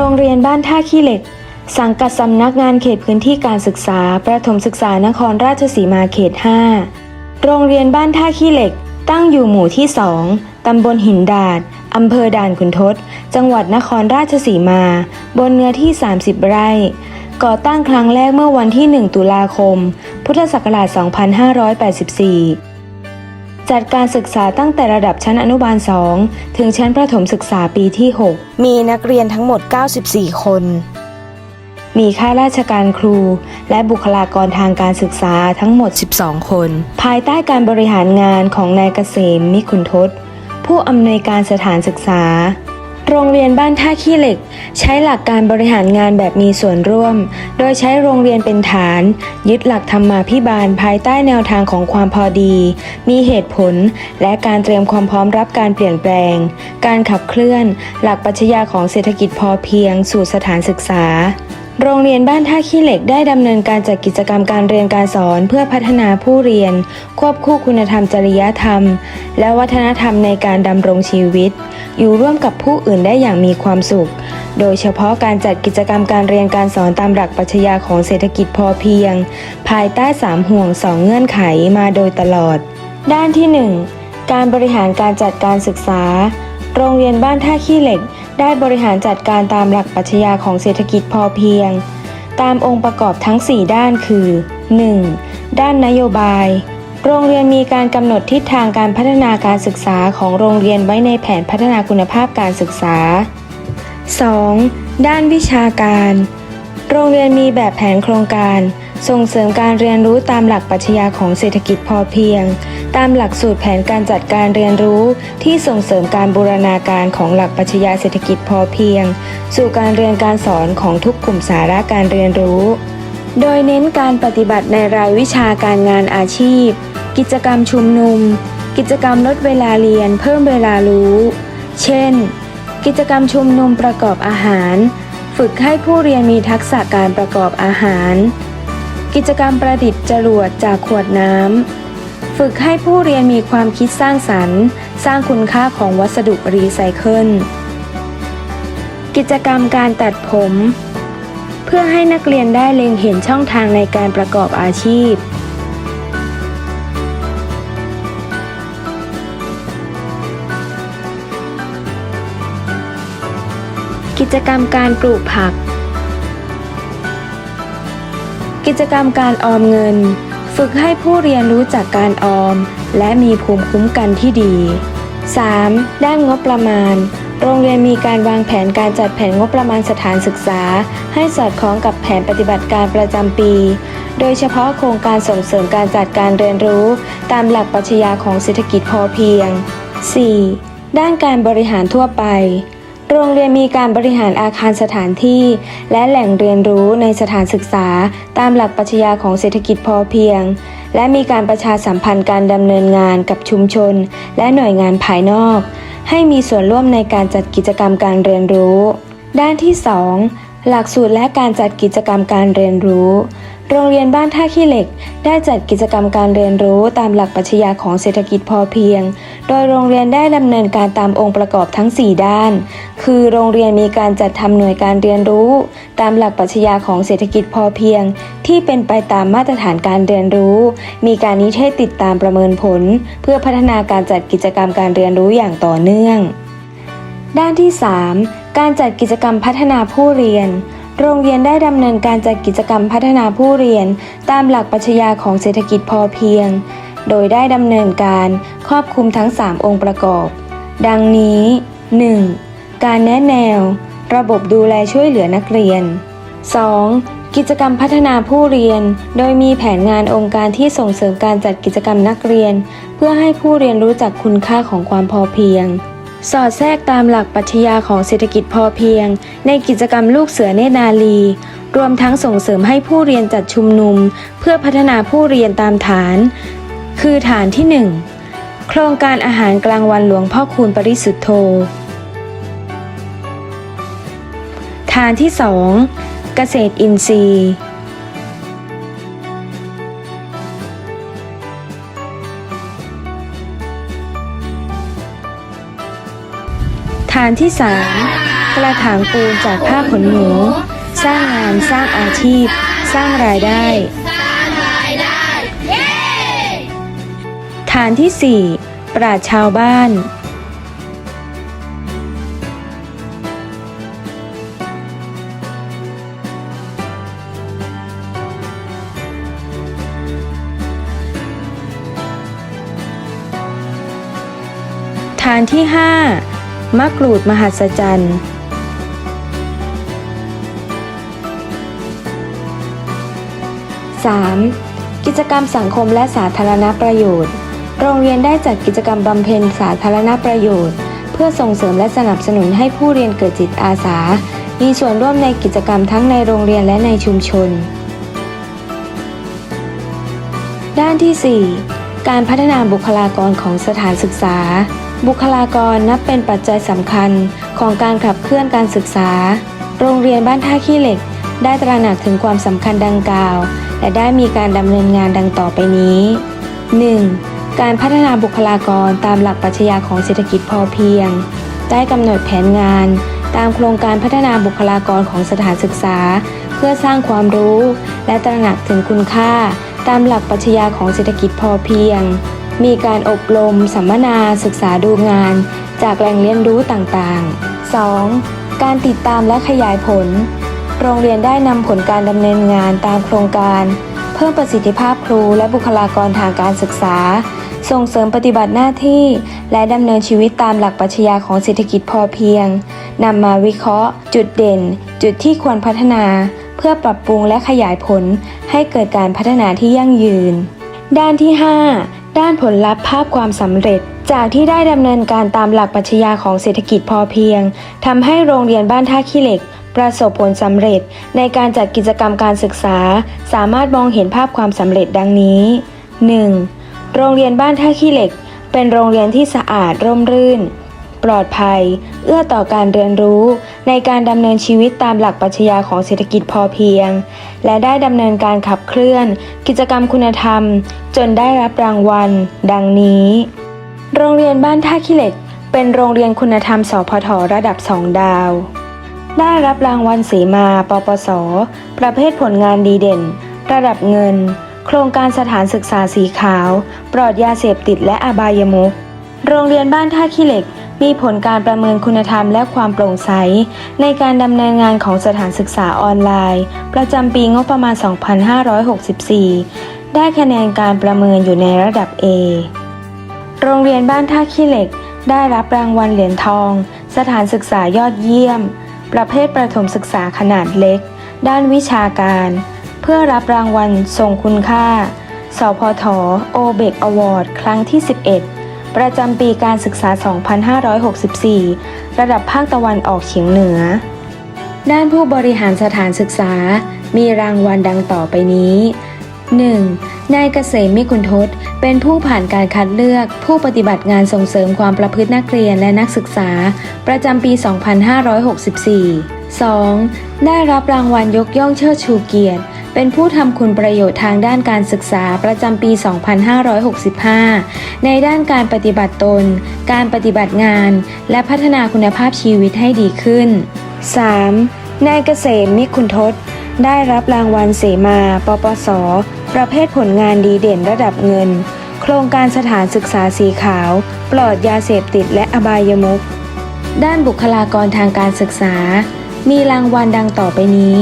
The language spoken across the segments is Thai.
โรงเรียนบ้านท่าขี้เหล็ก สังกัดสำนักงานเขตพื้นที่การศึกษา ประถมศึกษานครราชสีมาเขต 5 โรงเรียนบ้านท่าขี้เหล็ก ตั้งอยู่หมู่ที่ 2 ตำบลหินดาด อำเภอด่านขุนทด จังหวัดนครราชสีมา บนเนื้อที่ 30 ไร่ ก่อตั้งครั้งแรกเมื่อวันที่ 1 ตุลาคม พุทธศักราช 2584 จัดการศึกษาตั้งแต่ระดับชั้นอนุบาล 2 ถึงชั้นประถมศึกษาปีที่ 6 มีนักเรียนทั้งหมด 94 คน มีข้าราชการครู และบุคลากรทางการศึกษาทั้งหมด 12 คน ภายใต้การบริหารงานของนายเกษมมิขุนทศผู้อำนวยการสถานศึกษา โรงเรียนบ้านท่าขี้เหล็ก ใช้หลักการบริหารงานแบบมีส่วนร่วม โดยใช้โรงเรียนเป็นฐาน ยึดหลักธรรมาภิบาลภายใต้แนวทางของความพอดี มีเหตุผล และการเตรียมความพร้อมรับการเปลี่ยนแปลง การขับเคลื่อน หลักปัชญาของเศรษฐกิจพอเพียง สู่สถานศึกษา โรงเรียนบ้านท่าขี้เหล็กได้ดำเนินการจัดกิจกรรมการเรียนการสอนเพื่อพัฒนาผู้เรียน ควบคู่คุณธรรมจริยธรรม และวัฒนธรรมในการดำรงชีวิต อยู่ร่วมกับผู้อื่นได้อย่างมีความสุข โดยเฉพาะการจัดกิจกรรมการเรียนการสอนตามหลักปรัชญาของเศรษฐกิจพอเพียง ภายใต้ 3 ห่วง 2 เงื่อนไขมาโดยตลอด ด้านที่ 1 การบริหารการจัดการศึกษา โรงเรียนบ้านท่าขี้เหล็ก ได้บริหารจัดการตามหลักปรัชญาของเศรษฐกิจพอเพียง ตามองค์ประกอบทั้ง 4 ด้านคือ 1. ด้านนโยบาย โรงเรียนมีการกำหนดทิศทางการพัฒนาการศึกษาของโรงเรียนไว้ในแผนพัฒนาคุณภาพการศึกษา 2. ด้านวิชาการ โรงเรียนมีแบบแผนโครงการ ส่งเสริมการเรียนรู้ตามหลักปรัชญาของเศรษฐกิจพอเพียง ตามหลักสูตรแผนการจัดการเรียนรู้ ที่ส่งเสริมการบูรณาการของหลักปรัชญาเศรษฐกิจพอเพียง สู่การเรียนการสอนของทุกกลุ่มสาระการเรียนรู้ โดยเน้นการปฏิบัติในรายวิชาการงานอาชีพ กิจกรรมชุมนุม กิจกรรมลดเวลาเรียนเพิ่มเวลารู้ เช่น กิจกรรมชุมนุมประกอบอาหาร ฝึกให้ผู้เรียนมีทักษะการประกอบอาหาร กิจกรรมประดิษฐ์จรวดจากขวดน้ำ ฝึกให้ผู้เรียนมีความคิดสร้างสรรค์ สร้างคุณค่าของวัสดุรีไซเคิล กิจกรรมการตัดผม เพื่อให้นักเรียนได้เล็งเห็นช่องทางในการประกอบอาชีพ กิจกรรมการปลูกผัก กิจกรรมการออมเงิน ฝึกให้ผู้เรียนรู้จักการออม และมีภูมิคุ้มกันที่ดี 3. ด้านงบประมาณ โรงเรียนมีการวางแผนการจัดแผนงบประมาณสถานศึกษา ให้สอดคล้องกับแผนปฏิบัติการประจำปี โดยเฉพาะโครงการส่งเสริมการจัดการเรียนรู้ ตามหลักปรัชญาของเศรษฐกิจพอเพียง 4. ด้านการบริหารทั่วไป โรงเรียนมีการบริหารอาคารสถานที่ และแหล่งเรียนรู้ในสถานศึกษา ตามหลักปรัชญาของเศรษฐกิจพอเพียง และมีการประชาสัมพันธ์การดำเนินงานกับชุมชน และหน่วยงานภายนอก ให้มีส่วนร่วมในการจัดกิจกรรมการเรียนรู้ ด้านที่ 2 หลักสูตรและการจัดกิจกรรมการเรียนรู้ โรงเรียนบ้านท่าขี้เหล็ก ได้จัดกิจกรรมการเรียนรู้ตามหลักปรัชญาของเศรษฐกิจพอเพียง โดยโรงเรียนได้ดำเนินการตามองค์ประกอบทั้ง 4 ด้าน คือโรงเรียนมีการจัดทำหน่วยการเรียนรู้ ตามหลักปรัชญาของเศรษฐกิจพอเพียง ที่เป็นไปตามมาตรฐานการเรียนรู้ มีการนิเทศติดตามประเมินผล เพื่อพัฒนาการจัดกิจกรรมการเรียนรู้อย่างต่อเนื่องด้านที่ 3 การจัดกิจกรรมพัฒนาผู้เรียน โรงเรียนได้ดำเนินการจัดกิจกรรมพัฒนาผู้เรียน ตามหลักปรัชญาของเศรษฐกิจพอเพียง โดยได้ดำเนินการครอบคลุมทั้ง 3 องค์ประกอบ ดังนี้ 1. การแนะแนว ระบบดูแลช่วยเหลือนักเรียน 2. กิจกรรมพัฒนาผู้เรียน โดยมีแผนงานองค์การที่ส่งเสริมการจัดกิจกรรมนักเรียน เพื่อให้ผู้เรียนรู้จักคุณค่าของความพอเพียง สอดแทรกตามหลักปรัชญาของเศรษฐกิจพอเพียง ในกิจกรรมลูกเสือเนตรนาลี รวมทั้งส่งเสริมให้ผู้เรียนจัดชุมนุม เพื่อพัฒนาผู้เรียนตามฐาน คือฐานที่ 1 โครงการอาหารกลางวันหลวงพ่อคูณปริสุทธโธ ฐานที่ 2 เกษตรอินทรีย์านที่ 3 กระถางปูนจากผ้าขนหนู สร้างงานสร้างอาชีพ สร้างรายได้ ฐานที่ 4 ปราชชาวบ้าน ฐานที่ 5 มะกรูดมหัศจรรย์ 3. กิจกรรมสังคมและสาธารณประโยชน์ โรงเรียนได้จัดกิจกรรมบำเพ็ญสาธารณประโยชน์ เพื่อส่งเสริมและสนับสนุนให้ผู้เรียนเกิดจิตอาสา มีส่วนร่วมในกิจกรรมทั้งในโรงเรียนและในชุมชน ด้านที่ 4 การพัฒนาบุคลากรของสถานศึกษา บุคลากรนับเป็นปัจจัยสำคัญของการขับเคลื่อนการศึกษา โรงเรียนบ้านท่าขี้เหล็ก ได้ตระหนักถึงความสำคัญดังกล่าว และได้มีการดำเนินงานดังต่อไปนี้ 1. การพัฒนาบุคลากรตามหลักปรัชญาของเศรษฐกิจพอเพียง ได้กำหนดแผนงาน ตามโครงการพัฒนาบุคลากรของสถานศึกษา เพื่อสร้างความรู้ และตระหนักถึงคุณค่า ตามหลักปรัชญาของเศรษฐกิจพอเพียง มีการอบรม สัมมนา ศึกษาดูงาน จากแหล่งเรียนรู้ต่างๆ 2. การติดตามและขยายผล โรงเรียนได้นำผลการดำเนินงานตามโครงการ เพิ่มประสิทธิภาพครูและบุคลากรทางการศึกษา ส่งเสริมปฏิบัติหน้าที่ และดำเนินชีวิตตามหลักปรัชญาของเศรษฐกิจพอเพียงนำมาวิเคราะห์ จุดเด่น จุดที่ควรพัฒนา เพื่อปรับปรุงและขยายผลให้เกิดการพัฒนาที่ยั่งยืน ด้านที่ 5 ด้านผลลัพธ์ภาพความสำเร็จ จากที่ได้ดำเนินการตามหลักปรัชญาของเศรษฐกิจพอเพียงทำให้โรงเรียนบ้านท่าขี้เหล็ก ประสบผลสำเร็จ ในการจัดกิจกรรมการศึกษา สามารถมองเห็นภาพความสำเร็จดังนี้ 1. โรงเรียนบ้านท่าขี้เหล็ก เป็นโรงเรียนที่สะอาดร่มรื่น ปลอดภัย เอื้อต่อการเรียนรู้ ในการดำเนินชีวิตตามหลักปรัชญาของเศรษฐกิจพอเพียง และได้ดำเนินการขับเคลื่อน กิจกรรมคุณธรรม จนได้รับรางวัล ดังนี้ โรงเรียนบ้านท่าขี้เหล็ก เป็นโรงเรียนคุณธรรมสพทระดับ2ดาว ได้รับรางวัลสีมาปปส ประเภทผลงานดีเด่น ระดับเงิน โครงการสถานศึกษาสีขาว ปลอดยาเสพติดและอบายมุขโรงเรียนบ้านท่าขี้เหล็ก มีผลการประเมินคุณธรรมและความโปร่งใส ในการดำเนินงานของสถานศึกษาออนไลน์ ประจำปีงบประมาณ 2564 ได้คะแนนการประเมินอยู่ในระดับ A โรงเรียนบ้านท่าขี้เหล็ก ได้รับรางวัลเหรียญทอง สถานศึกษายอดเยี่ยม ประเภทประถมศึกษาขนาดเล็ก ด้านวิชาการ เพื่อรับรางวัลทรงคุณค่า สพท โอเบกอวอร์ด ครั้งที่ 11 ประจำปีการศึกษา 2564 ระดับภาคตะวันออกเฉียงเหนือ ด้านผู้บริหารสถานศึกษา มีรางวัลดังต่อไปนี้ 1. นายเกษมมิขุนทศ เป็นผู้ผ่านการคัดเลือก ผู้ปฏิบัติงานส่งเสริมความประพฤตินักเรียนและนักศึกษา ประจำปี 2564 2. ได้รับรางวัลยกย่องเชิดชูเกียรติ เป็นผู้ทำคุณประโยชน์ทางด้านการศึกษาประจำปี 2565 ในด้านการปฏิบัติตน การปฏิบัติงาน และพัฒนาคุณภาพชีวิตให้ดีขึ้น 3. นายเกษมมิขุนทศ ได้รับรางวัลเสมา ปปส ประเภทผลงานดีเด่นระดับเงิน โครงการสถานศึกษาสีขาว ปลอดยาเสพติดและอบายมุข ด้านบุคลากรทางการศึกษา มีรางวัลดังต่อไปนี้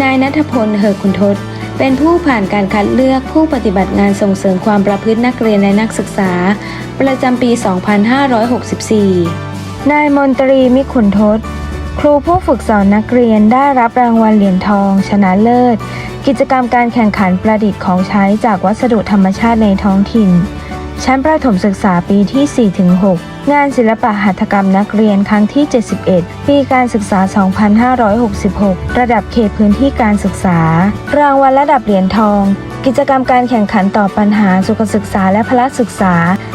นายนัทพล เหอคุณทศ เป็นผู้ผ่านการคัดเลือกผู้ปฏิบัติงานส่งเสริมความประพฤตินักเรียนและนักศึกษา ประจำปี 2564 นายมนตรีมิขุนทศ รูผู้ฝึกสอนนักเรียนได้รับรางวัลเหรียญทอง ชนะเลิศ กิจกรรมการแข่งขันประดิษฐ์ของใช้จากวัสดุธรรมชาติในท้องถิ่น ชั้นประถมศึกษาปีที่ 4-6 งานศิลปะหัตถกรรมนักเรียนครั้งที่ 71 ปีการศึกษา 2566 ระดับเขตพื้นที่การศึกษา รางวัลระดับเหรียญทองกิจกรรมการแข่งขันต่อบปัญหาสุขศึกษาและพละศึกษา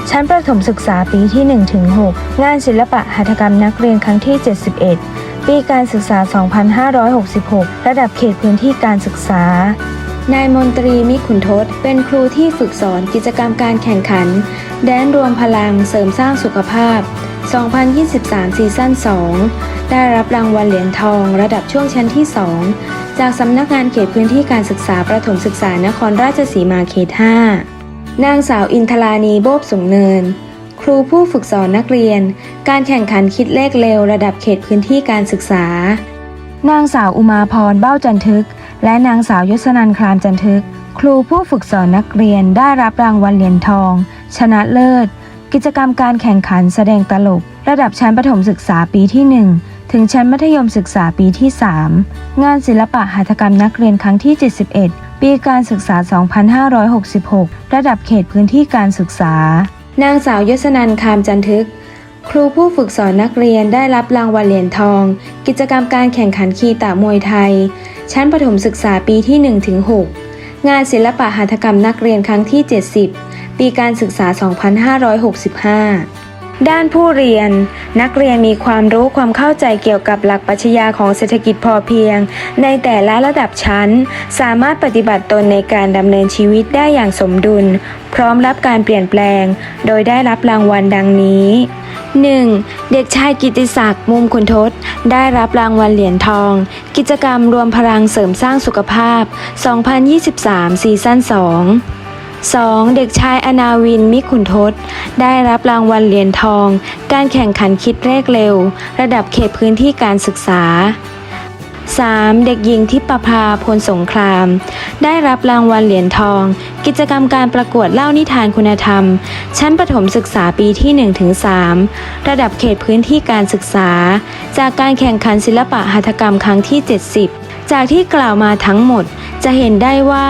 ชั้นประถมศึกษาปีที่ 1-6 งานศิลปะหัตถกรรมนักเรียนครั้งที่ 71 ปีการศึกษา 2566 ระดับเขตพื้นที่การศึกษา นายมนตรีมิขุนทศ เป็นครูที่ฝึกสอนกิจกรรมการแข่งขัน แดนรวมพลังเสริมสร้างสุขภาพ 2023 ซีซั่น 2 ได้รับรางวัลเหรียญทองระดับช่วงชั้นที่ 2 จากสำนักงานเขตพื้นที่การศึกษาประถมศึกษานครราชสีมาเขต 5 นางสาวอินทรานีโบบสูงเนิน ครูผู้ฝึกสอนนักเรียน การแข่งขันคิดเลขเร็วระดับเขตพื้นที่การศึกษา นางสาวอุมาพรเบ้าจันทึก และนางสาวยศนันครามจันทึก ครูผู้ฝึกสอนนักเรียนได้รับรางวัลเหรียญทอง ชนะเลิศ กิจกรรมการแข่งขันแสดงตลก ระดับชั้นประถมศึกษาปีที่ 1 ถึงชั้นมัธยมศึกษาปีที่ 3 งานศิลปะหัตถกรรมนักเรียนครั้งที่ 71 ปีการศึกษา 2566 ระดับเขตพื้นที่การศึกษา นางสาวยศนันคามจันทึก ครูผู้ฝึกสอนนักเรียนได้รับรางวัลเหรียญทอง กิจกรรมการแข่งขันคีตามวยไทย ชั้นประถมศึกษาปีที่ 1-6 งานศิลปะหัตถกรรมนักเรียนครั้งที่ 70 ปีการศึกษา 2565 ด้านผู้เรียน นักเรียนมีความรู้ความเข้าใจเกี่ยวกับหลักปรัชญาของเศรษฐกิจพอเพียง ในแต่ละระดับชั้น สามารถปฏิบัติตนในการดำเนินชีวิตได้อย่างสมดุล พร้อมรับการเปลี่ยนแปลง โดยได้รับรางวัลดังนี้ 1. เด็กชายกิติศักดิ์มุมขุนทศ ได้รับรางวัลเหรียญทอง กิจกรรมรวมพลังเสริมสร้างสุขภาพ 2023 ซีซั่น 2 2. เด็กชายอนาวินมิขุนทศ ได้รับรางวัลเหรียญทอง การแข่งขันคิดเลขเร็ว ระดับเขตพื้นที่การศึกษา 3. เด็กหญิงทิพภาพลสงคราม ได้รับรางวัลเหรียญทอง กิจกรรมการประกวดเล่านิทานคุณธรรม ชั้นประถมศึกษาปีที่ 1-3 ระดับเขตพื้นที่การศึกษา จากการแข่งขันศิลปะหัตถกรรมครั้งที่ 70 จากที่กล่าวมาทั้งหมด จะเห็นได้ว่า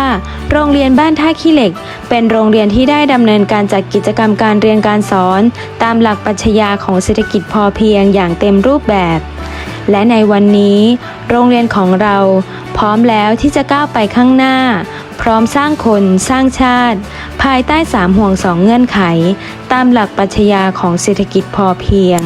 โรงเรียนบ้านท่าขี้เหล็ก เป็นโรงเรียนที่ได้ดำเนินการจัดกิจกรรมการเรียนการสอน ตามหลักปรัชญาของเศรษฐกิจพอเพียงอย่างเต็มรูปแบบ และในวันนี้ โรงเรียนของเราพร้อมแล้วที่จะก้าวไปข้างหน้า พร้อมสร้างคนสร้างชาติ ภายใต้สามห่วงสองเงื่อนไข ตามหลักปรัชญาของเศรษฐกิจพอเพียง